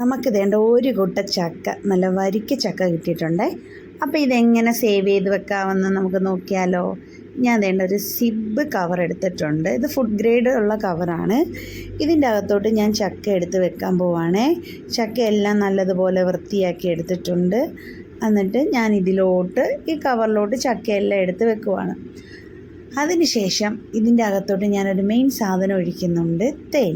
നമുക്ക് വേണ്ട ഒരു കൂട്ട ചക്ക നല്ല വരിക്ക ചക്ക കിട്ടിയിട്ടുണ്ട്. അപ്പോൾ ഇതെങ്ങനെ സേവ് ചെയ്ത് വെക്കാമെന്ന് നമുക്ക് നോക്കിയാലോ. ഞാൻ വേണ്ട ഒരു സിബ് കവർ എടുത്തിട്ടുണ്ട്. ഇത് ഫുഡ് ഗ്രേഡ് ഉള്ള കവറാണ് ഇതിന്റെ അകത്തോട്ട് ഞാൻ ചക്ക എടുത്ത് വെക്കാൻ പോവാണേ. ചക്ക എല്ലാം നല്ലതുപോലെ വൃത്തിയാക്കി എടുത്തിട്ടുണ്ട്. എന്നിട്ട് ഞാൻ ഇതിലോട്ട് ഈ കവറിലോട്ട് ചക്കയെല്ലാം എടുത്ത് വെക്കുവാണ്. അതിനുശേഷം ഇതിന്റെ അകത്തോട്ട് ഞാനൊരു മെയിൻ സാധനം ഒഴിക്കുന്നുണ്ട്. തേൻ.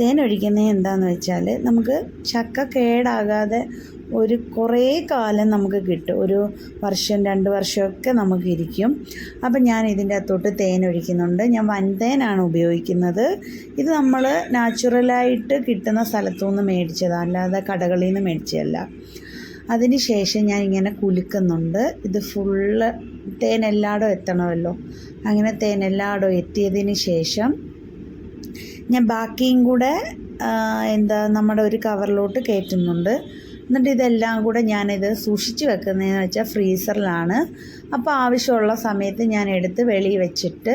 തേൻ ഒഴിക്കുന്നത് എന്താണെന്ന് വെച്ചാൽ നമുക്ക് ചക്ക കേടാകാതെ ഒരു കുറേ കാലം നമുക്ക് കിട്ടും. ഒരു വർഷം രണ്ട് വർഷമൊക്കെ നമുക്ക് ഇരിക്കും. അപ്പം ഞാൻ ഇതിന്റെ അകത്തോട്ട് തേൻ ഒഴിക്കുന്നുണ്ട് ഞാൻ വൻതേനാണ് ഉപയോഗിക്കുന്നത്. ഇത് നമ്മൾ നാച്ചുറലായിട്ട് കിട്ടുന്ന സ്ഥലത്തു നിന്ന് മേടിച്ചതാണ് അല്ലാതെ കടകളിൽ നിന്ന് മേടിച്ചതല്ല. അതിന് ശേഷം ഞാൻ ഇങ്ങനെ കുലുക്കുന്നുണ്ട്. ഇത് ഫുള്ള് തേൻ എല്ലായിടും എത്തണമല്ലോ. അങ്ങനെ തേൻ എല്ലായിടും എത്തിയതിന് ശേഷം ഞാൻ ബാക്കിയും കൂടെ എന്താ നമ്മുടെ ഒരു കവറിലോട്ട് കയറ്റുന്നുണ്ട്. എന്നിട്ട് ഇതെല്ലാം കൂടെ ഞാനിത് സൂക്ഷിച്ച് വെക്കുന്നതെന്ന് വെച്ചാൽ ഫ്രീസറിലാണ്. അപ്പോൾ ആവശ്യമുള്ള സമയത്ത് ഞാൻ എടുത്ത് വെളിയിൽ വെച്ചിട്ട്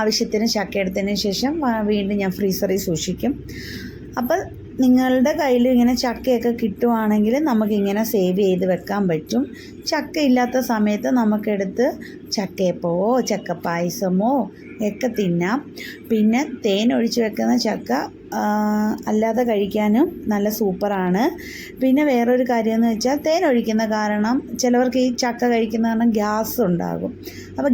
ആവശ്യത്തിന് ചക്ക എടുത്തതിന് ശേഷം വീണ്ടും ഞാൻ ഫ്രീസറിൽ സൂക്ഷിക്കും. അപ്പോൾ നിങ്ങളുടെ കയ്യിൽ ഇങ്ങനെ ചക്കയൊക്കെ കിട്ടുവാണെങ്കിൽ നമുക്കിങ്ങനെ സേവ് ചെയ്ത് വെക്കാൻ പറ്റും. ചക്ക ഇല്ലാത്ത സമയത്ത് നമുക്കെടുത്ത് ചക്ക പായസമോ ഒക്കെ തിന്നാം. പിന്നെ തേൻ ഒഴിച്ച് വെക്കുന്ന ചക്ക അല്ലാതെ കഴിക്കാനും നല്ല സൂപ്പറാണ്. പിന്നെ വേറൊരു കാര്യം എന്ന് വെച്ചാൽ തേൻ ഒഴിക്കുന്ന കാരണം ചിലവർക്ക് ഈ ചക്ക കഴിക്കുന്ന കാരണം ഗ്യാസ് ഉണ്ടാകും. അപ്പോൾ